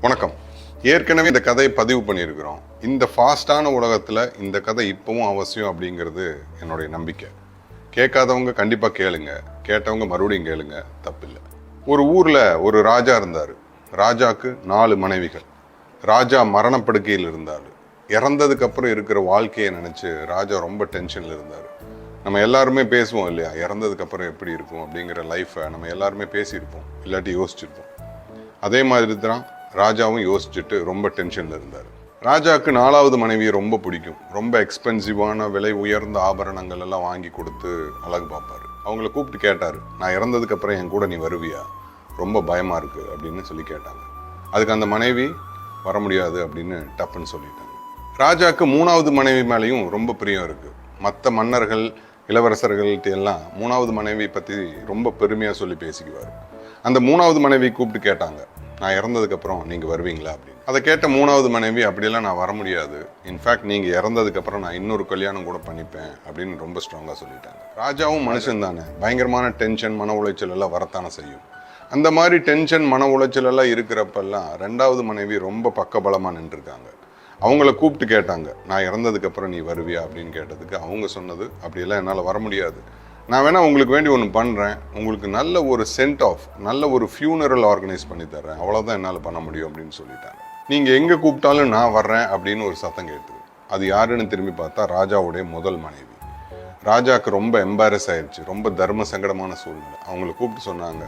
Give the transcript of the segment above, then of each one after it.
வணக்கம். ஏற்கனவே இந்த கதையை பதிவு பண்ணியிருக்கிறோம். இந்த ஃபாஸ்டான உலகத்தில் இந்த கதை இப்போவும் அவசியம் அப்படிங்கிறது என்னுடைய நம்பிக்கை. கேட்காதவங்க கண்டிப்பாக கேளுங்க. கேட்டவங்க மறுபடியும் கேளுங்க. தப்பில்லை. ஒரு ஊரில் ஒரு ராஜா இருந்தார். ராஜாக்கு நாலு மனைவிகள். ராஜா மரணப்படுக்கையில் இருந்தார். இறந்ததுக்கப்புறம் இருக்கிற வாழ்க்கையை நினச்சி ராஜா ரொம்ப டென்ஷனில் இருந்தார். நம்ம எல்லாருமே பேசுவோம் இல்லையா? இறந்ததுக்கப்புறம் எப்படி இருக்கும் அப்படிங்கிற லைஃப்பை நம்ம எல்லாருமே பேசியிருப்போம். இல்லாட்டி யோசிச்சிருப்போம். அதே மாதிரி தான் ராஜாவும் யோசிச்சுட்டு ரொம்ப டென்ஷனில் இருந்தார். ராஜாவுக்கு நாலாவது மனைவியை ரொம்ப பிடிக்கும். ரொம்ப எக்ஸ்பென்சிவான விலை உயர்ந்த ஆபரணங்கள் எல்லாம் வாங்கி கொடுத்து அழகு பார்ப்பாரு. அவங்கள கூப்பிட்டு கேட்டார் நான் இறந்ததுக்கு அப்புறம் என் கூட நீ வருவியா? ரொம்ப பயமாக இருக்குது அப்படின்னு சொல்லி கேட்டாங்க. அதுக்கு அந்த மனைவி வர முடியாது அப்படின்னு டப்புன்னு சொல்லிட்டாங்க. ராஜாவுக்கு மூணாவது மனைவி மேலேயும் ரொம்ப பிரியம் இருக்குது மற்ற மன்னர்கள் இளவரசர்கள்ட்ட எல்லாம் மூணாவது மனைவி பற்றி ரொம்ப பெருமையாக சொல்லி பேசிக்குவார். அந்த மூணாவது மனைவி கூப்பிட்டு கேட்டாங்க நான் இறந்ததுக்கப்புறம் நீங்கள் வருவீங்களா அப்படின்னு. அதை கேட்ட மூணாவது மனைவி அப்படியெல்லாம் நான் வர முடியாது. இன்ஃபேக்ட் நீங்கள் இறந்ததுக்கப்புறம் நான் இன்னொரு கல்யாணம் கூட பண்ணிப்பேன் அப்படின்னு ரொம்ப ஸ்ட்ராங்காக சொல்லிட்டாங்க. ராஜாவும் மனுஷன் தானே. பயங்கரமான டென்ஷன் மன உளைச்சல் எல்லாம் வரத்தானே செய்யும். அந்த மாதிரி டென்ஷன் மன உளைச்சல் எல்லாம் இருக்கிறப்பெல்லாம் ரெண்டாவது மனைவி ரொம்ப பக்கபலமாக நின்றுருக்காங்க. அவங்கள கூப்பிட்டு கேட்டாங்க நான் இறந்ததுக்கப்புறம் நீ வருவியா? அப்படின்னு கேட்டதுக்கு அவங்க சொன்னது அப்படியெல்லாம் என்னால் வர முடியாது. நான் வேணால் உங்களுக்கு வேண்டி ஒன்று பண்ணுறேன் உங்களுக்கு நல்ல ஒரு சென்ட் ஆஃப் நல்ல ஒரு ஃபியூனரல் ஆர்கனைஸ் பண்ணி தர்றேன். அவ்வளோதான் என்னால் பண்ண முடியும் அப்படின்னு சொல்லிட்டாங்க. நீங்கள் எங்கே கூப்பிட்டாலும் நான் வர்றேன் அப்படின்னு ஒரு சத்தம் கேட்டது அது யாருன்னு திரும்பி பார்த்தா ராஜாவுடைய முதல் மனைவி. ராஜாவுக்கு ரொம்ப எம்பாரஸ் ஆயிடுச்சு ரொம்ப தர்ம சங்கடமான சூழ்நிலை. அவங்கள கூப்பிட்டு சொன்னாங்க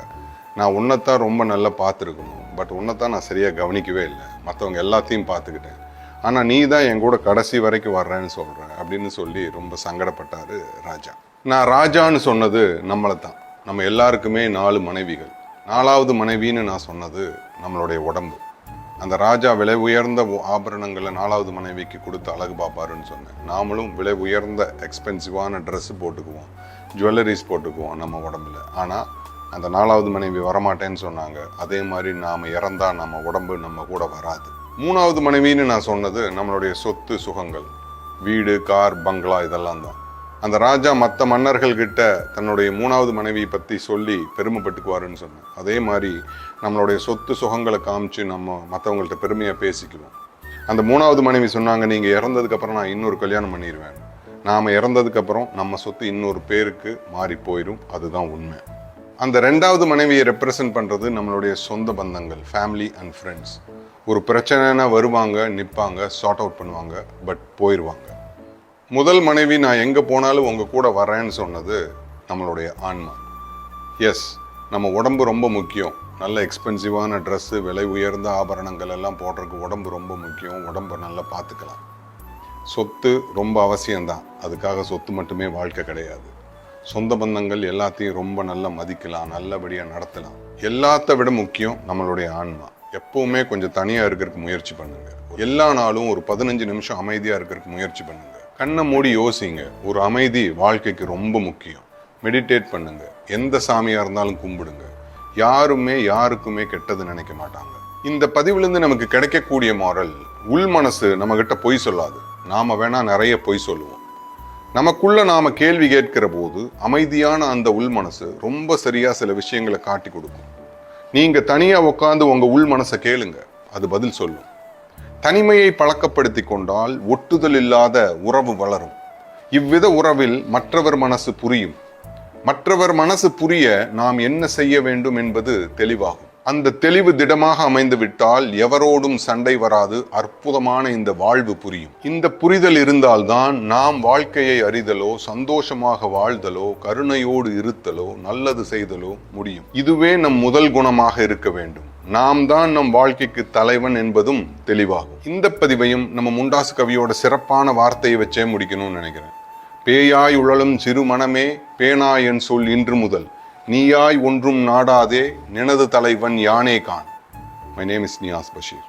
நான் உன்னைத்தான் ரொம்ப நல்லா பார்த்துருக்கணும். பட் உன்னைத்தான் நான் சரியாக கவனிக்கவே இல்லை. மற்றவங்க எல்லாத்தையும் பார்த்துக்கிட்டேன். ஆனால் நீ தான் என் கூட கடைசி வரைக்கும் வர்றேன்னு சொல்கிறேன் அப்படின்னு சொல்லி ரொம்ப சங்கடப்பட்டார் ராஜா. நான் ராஜான்னு சொன்னது நம்மளை தான் நம்ம எல்லாருக்குமே நாலு மனைவிகள். நாலாவது மனைவின்னு நான் சொன்னது நம்மளுடைய உடம்பு. அந்த ராஜா விலை உயர்ந்த ஆபரணங்களை நாலாவது மனைவிக்கு கொடுத்து அழகு பார்ப்பாருன்னு சொன்னேன். நாமளும் விலை உயர்ந்த எக்ஸ்பென்சிவான ட்ரெஸ் போட்டுக்குவோம். ஜுவல்லரிஸ் போட்டுக்குவோம் நம்ம உடம்புல. ஆனால் அந்த நாலாவது மனைவி வரமாட்டேன்னு சொன்னாங்க. அதே மாதிரி நாம் இறந்தால் நம்ம உடம்பு நம்ம கூட வராது. மூணாவது மனைவின்னு நான் சொன்னது நம்மளுடைய சொத்து சுகங்கள். வீடு கார் பங்களா இதெல்லாம் தான். அந்த ராஜா மற்ற மன்னர்கள் கிட்ட தன்னுடைய மூணாவது மனைவியை பற்றி சொல்லி பெருமைப்பட்டுக்குவாருன்னு சொன்னேன் அதே மாதிரி நம்மளுடைய சொத்து சுகங்களை காமிச்சு நம்ம மற்றவங்கள்ட்ட பெருமையாக பேசிக்குவோம். அந்த மூணாவது மனைவி சொன்னாங்க நீங்கள் இறந்ததுக்கப்புறம் நான் இன்னொரு கல்யாணம் பண்ணிடுவேன் நாம் இறந்ததுக்கப்புறம் நம்ம சொத்து இன்னொரு பேருக்கு மாறி போயிடும் அதுதான் உண்மை. அந்த ரெண்டாவது மனைவியை ரெப்ரசன்ட் பண்ணுறது நம்மளுடைய சொந்த பந்தங்கள் ஃபேமிலி அண்ட் ஃப்ரெண்ட்ஸ் ஒரு பிரச்சனைனா வருவாங்க நிற்பாங்க சார்ட் அவுட் பண்ணுவாங்க பட் போயிடுவாங்க முதல் மனைவி நான் எங்கே போனாலும் உங்கள் கூட வரேன்னு சொன்னது நம்மளுடைய ஆன்மா. எஸ் நம்ம உடம்பு ரொம்ப முக்கியம். நல்ல எக்ஸ்பென்சிவான ட்ரெஸ்ஸு விலை உயர்ந்த ஆபரணங்கள் எல்லாம் போடுறதுக்கு உடம்பு ரொம்ப முக்கியம். உடம்பை நல்லா பார்த்துக்கலாம். சொத்து ரொம்ப அவசியம்தான். அதுக்காக சொத்து மட்டுமே வாழ்க்கை கிடையாது. சொந்த பந்தங்கள் எல்லாத்தையும் ரொம்ப நல்லா மதிக்கலாம் நல்லபடியாக நடத்தலாம். எல்லாத்த விட முக்கியம் நம்மளுடைய ஆன்மா. எப்பவுமே கொஞ்சம் தனியாக இருக்கிறதுக்கு முயற்சி பண்ணுங்கள் எல்லா நாளும் ஒரு பதினஞ்சு நிமிஷம் அமைதியாக இருக்கிறதுக்கு முயற்சி பண்ணுங்கள் கண்ணை மூடி யோசிங்க. ஒரு அமைதி வாழ்க்கைக்கு ரொம்ப முக்கியம். மெடிடேட் பண்ணுங்க. எந்த சாமியாக இருந்தாலும் கும்பிடுங்க. யாருமே யாருக்குமே கெட்டது நினைக்க மாட்டாங்க. இந்த பதிவுலேருந்து நமக்கு கிடைக்கக்கூடிய மாரல் உள் மனசு நம்மகிட்ட பொய் சொல்லாது. நாம் வேணா நிறைய பொய் சொல்லுவோம். நமக்குள்ள நாம் கேள்வி கேட்கிற போது அமைதியான அந்த உள் மனசு ரொம்ப சரியாக சில விஷயங்களை காட்டி கொடுக்கும். நீங்கள் தனியாக உட்காந்து உங்கள் உள் மனசை கேளுங்க. அது பதில் சொல்லும். தனிமையை பழக்கப்படுத்தி கொண்டால் ஒட்டுதல் இல்லாத உறவு வளரும். இவ்வித உறவில் மற்றவர் மனசு புரியும். மற்றவர் மனசு புரிய நாம் என்ன செய்ய வேண்டும் என்பது தெளிவாகும். அந்த தெளிவு திடமாக அமைந்து விட்டால் எவரோடும் சண்டை வராது அற்புதமான இந்த வாழ்வு புரியும். இந்த புரிதல் இருந்தால்தான் நாம் வாழ்க்கையை அறிதலோ சந்தோஷமாக வாழ்தலோ கருணையோடு இருத்தலோ நல்லது செய்தலோ முடியும். இதுவே நம் முதல் குணமாக இருக்க வேண்டும். நாம் தான் நம் வாழ்க்கைக்கு தலைவன் என்பதும் தெளிவாகும். இந்த பதிவையும் நம்ம முண்டாசு கவியோட சிறப்பான வார்த்தையை வச்சே முடிக்கணும்னு நினைக்கிறேன். பேயாய் உழலும் சிறு மனமே பேனாய் என் சொல் இன்று முதல். நீயாய் ஒன்றும் நாடாதே நினது தலைவன் யானே Khan. My name is Niyas Basheer